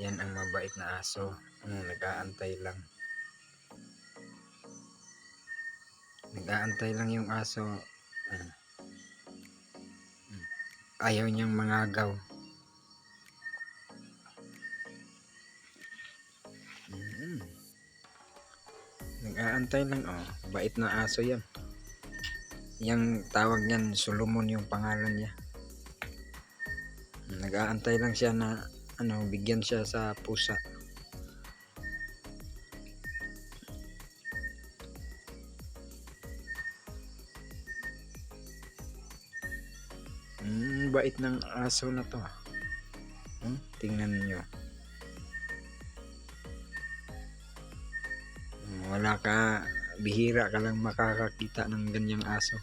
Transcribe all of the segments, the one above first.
Yan ang mabait na aso. Hmm, nag-aantay lang. Nag-aantay lang yung aso. Hmm. Hmm. Ayaw niyang mangagaw. Mm. Nag-aantay lang oh. Bait na aso yan. Yang tawag niyan Solomon yung pangalan niya. Nag-aantay lang siya na ano, bigyan siya sa pusa. Mm, bait ng aso na to. Hmm? Tingnan niyo. Wala ka, bihira ka lang makakakita ng ganyang aso.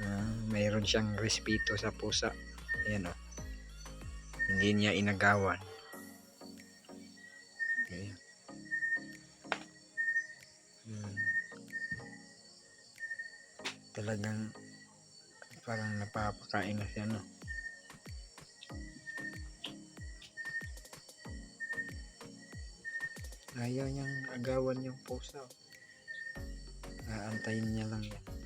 Ah, mayroon siyang respeto sa pusa. Ayan o. Hindi niya inagawan. Ayan. Hmm. Talagang parang napapakain na siya no. Ayaw niyang agawan yung pusa. Aantayin niya lang yan.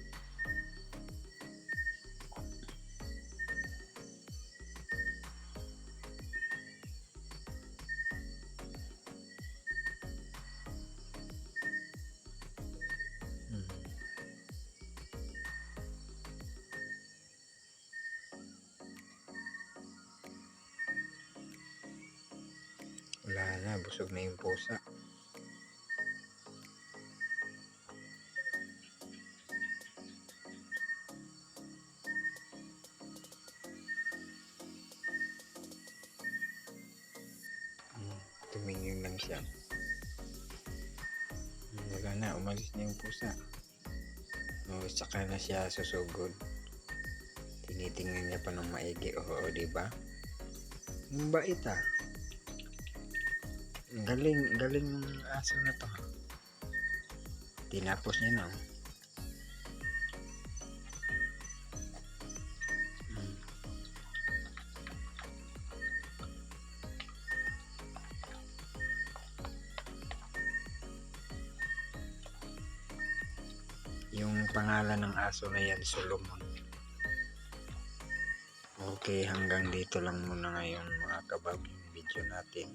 Wala na, busog na yung pusa. Hmm, tumingin lang siya. Wala na, umalis na yung pusa. O, saka na siya susugod. Tinitingnan niya pa ng maigi. Oo, di ba? Ang bait ah. Ang Galing, galing ng aso na to. Tinapos niya na. oh. Hmm. Yung pangalan ng aso na yan, Solomon. Okay, hanggang dito lang muna ngayon mga kabab yung video natin.